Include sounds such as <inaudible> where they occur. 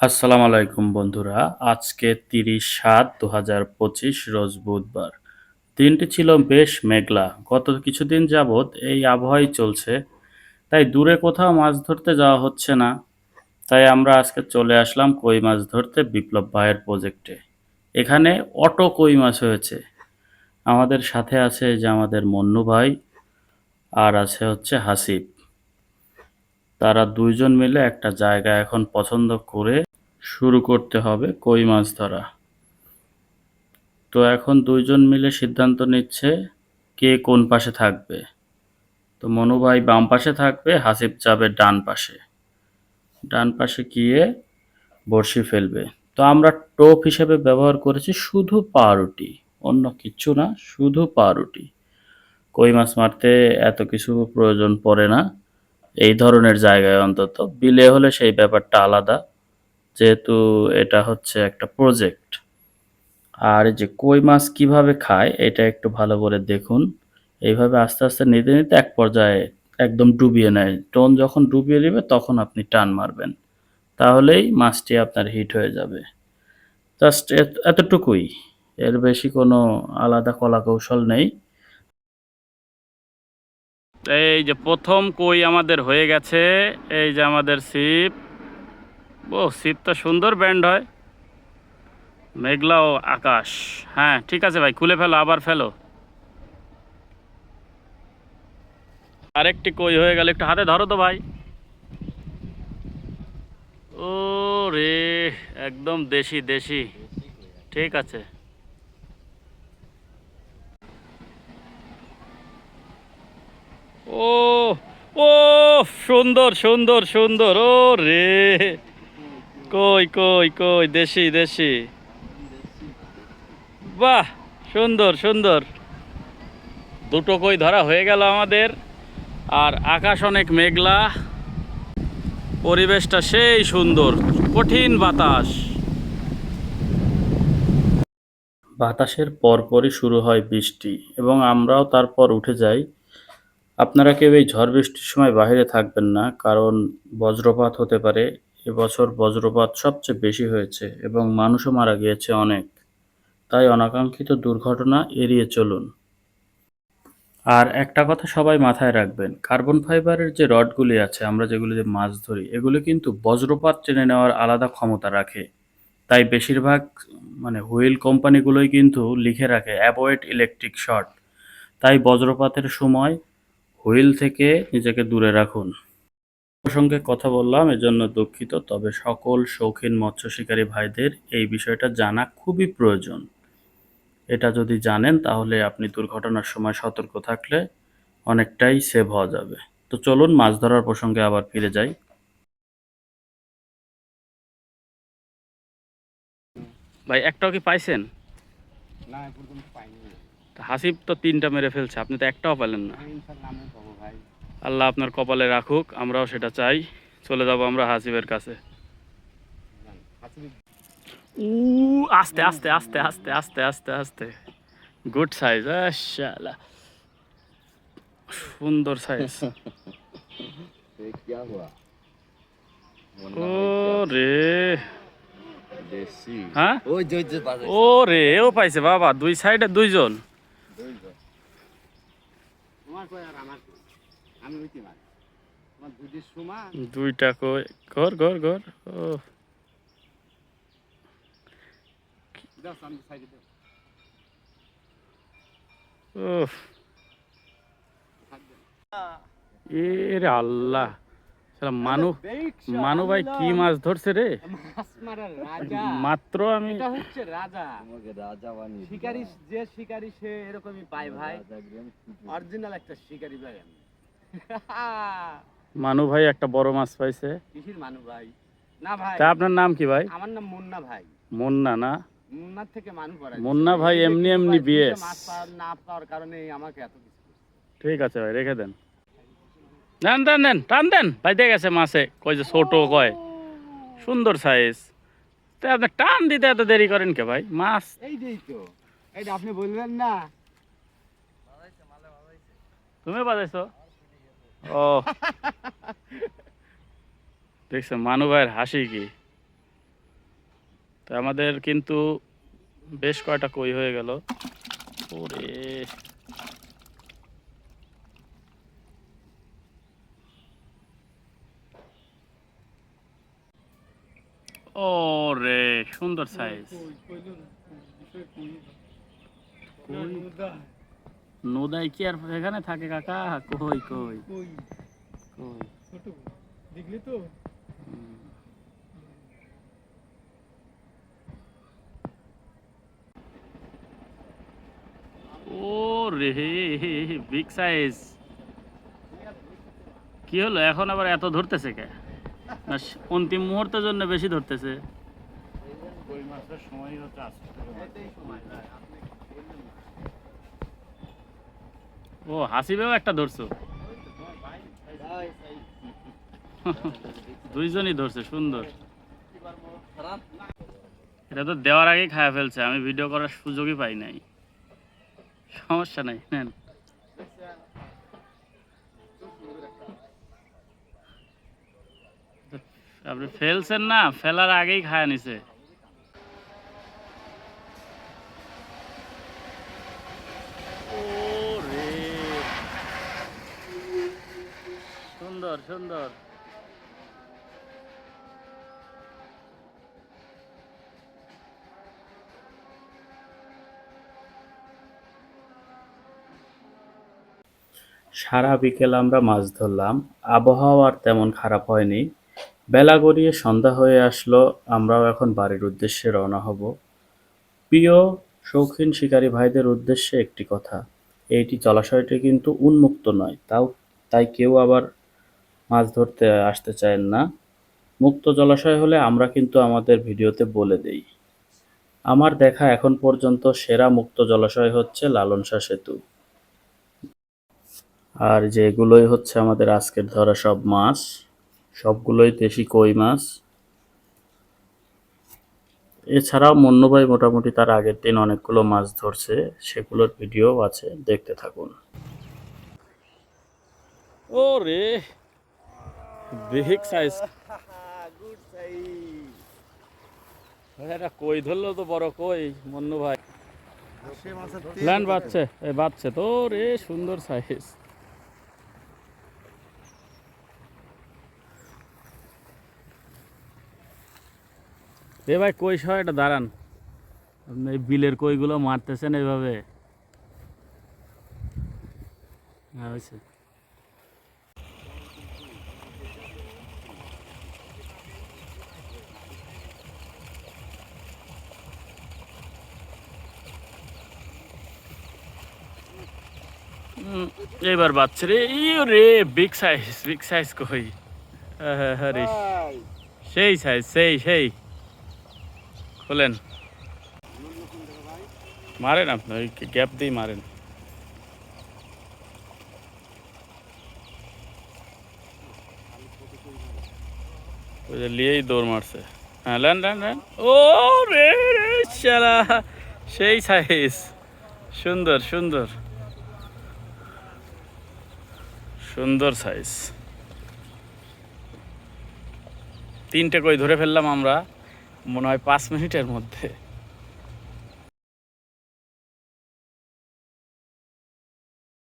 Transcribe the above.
আসসালামু আলাইকুম বন্ধুরা। আজকে তিরিশ সাত দু হাজার পঁচিশ রোজ বুধবার। দিনটি ছিল বেশ মেঘলা। গত কিছুদিন যাবৎ এই আবহাওয়াই চলছে। তাই দূরে কোথাও মাছ ধরতে যাওয়া হচ্ছে না। তাই আমরা আজকে চলে আসলাম কই মাছ ধরতে বিপ্লব ভাইয়ের প্রজেক্টে। এখানে অটো কই মাছ হয়েছে। আমাদের সাথে আছে যে আমাদের মন্নু ভাই আর আছে হচ্ছে হাসিব তারা দুইজন মিলে একটা জায়গা এখন পছন্দ করে শুরু করতে হবে কই মাছ ধরা। তো এখন দুইজন মিলে সিদ্ধান্ত নিচ্ছে কে কোন পাশে থাকবে। তো মনু ভাই বাম পাশে থাকবে, হাসিব যাবে ডান পাশে। ডান পাশে গিয়ে বড়শি ফেলবে। তো আমরা টোপ হিসেবে ব্যবহার করেছি শুধু পাউরুটি, অন্য কিচ্ছু না, শুধু পাউরুটি। কই মাছ মারতে এত কিছু প্রয়োজন পড়ে না, এই ধরনের জায়গায় অন্তত। বিলে হলে সেই ব্যাপারটা আলাদা। যেহেতু এটা হচ্ছে একটা প্রজেক্ট আর যে কই মাছ কীভাবে খায়, এটা একটু ভালো করে দেখুন। এইভাবে আস্তে আস্তে নিতে নিতে এক পর্যায়ে একদম ডুবিয়ে নেয়। টোন যখন ডুবিয়ে নেবে তখন আপনি টান মারবেন। তাহলেই মাছটি আপনার হিট হয়ে যাবে। জাস্ট এতটুকুই। এর বেশি কোনো আলাদা কলা কৌশল নেই। এই যে প্রথম কই আমাদের হয়ে গেছে, এই যে আমাদের সিপ ও সিপটা সুন্দর ব্যান্ড হয়। মেঘলা ও আকাশ। হ্যাঁ ঠিক আছে ভাই, খুলে ফেলো, আবার ফেলো। আরেকটি কই হয়ে গেল, একটু হাতে ধরো তো ভাই। ও রে একদম দেশি দেশি। ঠিক আছে। ও ও, সুন্দর সুন্দর সুন্দর ও রে কই কই কই, দেশি দেশি। বাহ, সুন্দর সুন্দর। দুটো কই ধরা হয়ে গেল আমাদের, আর আকাশ অনেক মেঘলা। পরিবেশটা সেই সুন্দর, কঠিন বাতাস। বাতাসের পরপরই শুরু হয় বৃষ্টি, এবং আমরাও তারপর উঠে যাই। আপনারা কেউ এই ঝড় বৃষ্টির সময় বাইরে থাকবেন না, কারণ বজ্রপাত হতে পারে এবছর বজ্রপাত সবচেয়ে বেশি হয়েছে এবং মানুষও মারা গিয়েছে অনেক। তাই অনাকাঙ্ক্ষিত দুর্ঘটনা এড়িয়ে চলুন। আর একটা কথা সবাই মাথায় রাখবেন, কার্বন ফাইবারের যে রডগুলি আছে, আমরা যেগুলি দিয়ে মাছ ধরি, এগুলি কিন্তু বজ্রপাত টেনে নেওয়ার আলাদা ক্ষমতা রাখে। তাই বেশিরভাগ মানে হুইল কোম্পানিগুলোই কিন্তু লিখে রাখে, অ্যাভয়েড ইলেকট্রিক শর্ট তাই বজ্রপাতের সময় হুইল থেকে নিজেকে দূরে রাখুন। প্রসঙ্গে কথা বললাম এজন্য দুঃখিত। তবে সকল শৌখিন মৎস্য শিকারী ভাইদের এই বিষয়টা জানা খুবই প্রয়োজন। এটা যদি জানেন তাহলে আপনি দুর্ঘটনার সময় সতর্ক থাকলে অনেকটাই সেভ হওয়া যাবে। তো চলুন মাছ ধরার প্রসঙ্গে আবার ফিরে যাই। ভাই একটাও কি পাইছেন? না হাসিব তো তিনটা মেরে ফেলছে আপনি তো একটাও পেলেন না। আল্লাহ আপনার কপালে রাখুক, আমরাও সেটা চাই। চলে যাব আমরা হাসিবের কাছে। উ আস্তে আস্তে আস্তে আস্তে আস্তে আস্তে আস্তে। গুড সাইজ আশালা সুন্দর সাইজ ও রে হ্যাঁ? ও রে ও পাইছে বাবা। দুই সাইডে দুইজন। আমি হইতে পারি তোমার দুধের সমা? দুইটা কই? ঘর ঘর ঘর। ও। সাইডে দাও। ও। আল্লাহ। মানু মানু ভাই কি মাছ ধরছে রে? মাছ মাত্র আমি এটা হচ্ছে রাজা। রাজা। শিকারি যে শিকারি সে এরকমই পায় ভাই। রাজা অরিজিনাল একটা শিকারি ভাই আমি। <laughs> মানু ভাই একটা বড় মাছ পাইছে। কিসির মানু ভাই? না ভাই। তা আপনার নাম কি ভাই? আমার নাম মুন্না ভাই। মুন্না না? মুন্নার থেকে মানু করা মুন্না ভাই এমনি এমনি বিএস মাছ না পাওয়ার কারণে আমাকে এত কিছু ঠিক আছে ভাই রেখে দেন। দেন দেন দেন টান দেন। গেছে মাছে। কই যে ছোট কয়। সুন্দর সাইজ তা আপনি টান দিতে এত দেরি করেন কে ভাই? মাছ এই যেই তো। এইটা আপনি বলবেন না। তুমি বাজাইছো ও দেখছ মানু ভাইয়ের হাসি কি তো আমাদের কিন্তু বেশ কয়টা কই হয়ে গেল ওরে ওরে সুন্দর সাইজ নদাই কি আর এখানে থাকে কাকা? কই কই? কই? দেখলি তো? ও রে বিগ সাইজ কি হলো? এখন আবার এত ধরতেছে কে? না অন্তিম মুহূর্তের জন্য বেশি ধরতেছে। সময় ও, হাসিবেও একটা ধরছো। দুইজনই ধরছে, সুন্দর। এটা তো দেওয়ার আগেই খায়া ফেলছে, আমি ভিডিও করার সুযোগই পাই নাই। সমস্যা নাই, নেন। আপনি ফেলছেন না, ফেলার আগেই খায়া নিছে ও রে সুন্দর সুন্দর। সারা বিকেল আমরা মাছ ধরলাম। আবহাওয়া আর তেমন খারাপ হয়নি। বেলা গড়িয়ে সন্ধ্যা হয়ে আসলো, আমরাও এখন বাড়ির উদ্দেশ্যে রওনা হব। প্রিয় শৌখিন শিকারী ভাইদের উদ্দেশ্যে একটি কথা এইটি জলাশয়টি কিন্তু উন্মুক্ত নয়, তাও তাই কেউ আবার মাছ ধরতে আসতে চায় না। মুক্ত জলাশয় হলে আমরা কিন্তু আমাদের ভিডিওতে বলে দেই। আমার দেখা এখন পর্যন্ত সেরা মুক্ত জলাশয় হচ্ছে লালনসা সেতু। আর যেগুলোই হচ্ছে আমাদের আজকের ধরা সব মাছ, সবগুলোই দেশি কই মাছ। এছাড়াও মন্নুভাই মোটামুটি তার আগের দিন অনেকগুলো মাছ ধরছে, সেগুলোর ভিডিও আছে, দেখতে থাকুন। ও রে বিগ সাইজ গুড সাইজ এটা কই ধরলো তো বড় কই মন্নু ভাই। সে মাছের ল্যান্ড বাচ্ছে এ বাচ্ছে তো রে সুন্দর সাইজ এ ভাই কই সহ এটা দাঁড়ান। আপনি এই বিলের কইগুলো মারতেছেন এইভাবে। হ্যাঁ হয়েছে এইবার বাচ্চা রে ইউ রে বিগ সাইজ বিগ সাইজ কই? হ্যাঁ হ্যাঁ রে। সেই সাইজ সেই সেই। খোলেন। মারেন আপনি গ্যাপ দিয়ে মারেন। ওই যে লিয়েই দৌড় মারছে। হ্যাঁ লেন লেন লেন। ও রে রে সেই সাইজ সুন্দর সুন্দর। সুন্দর সাইজ তিনটে কই ধরে ফেললাম আমরা মনে হয় পাঁচ মিনিটের মধ্যে।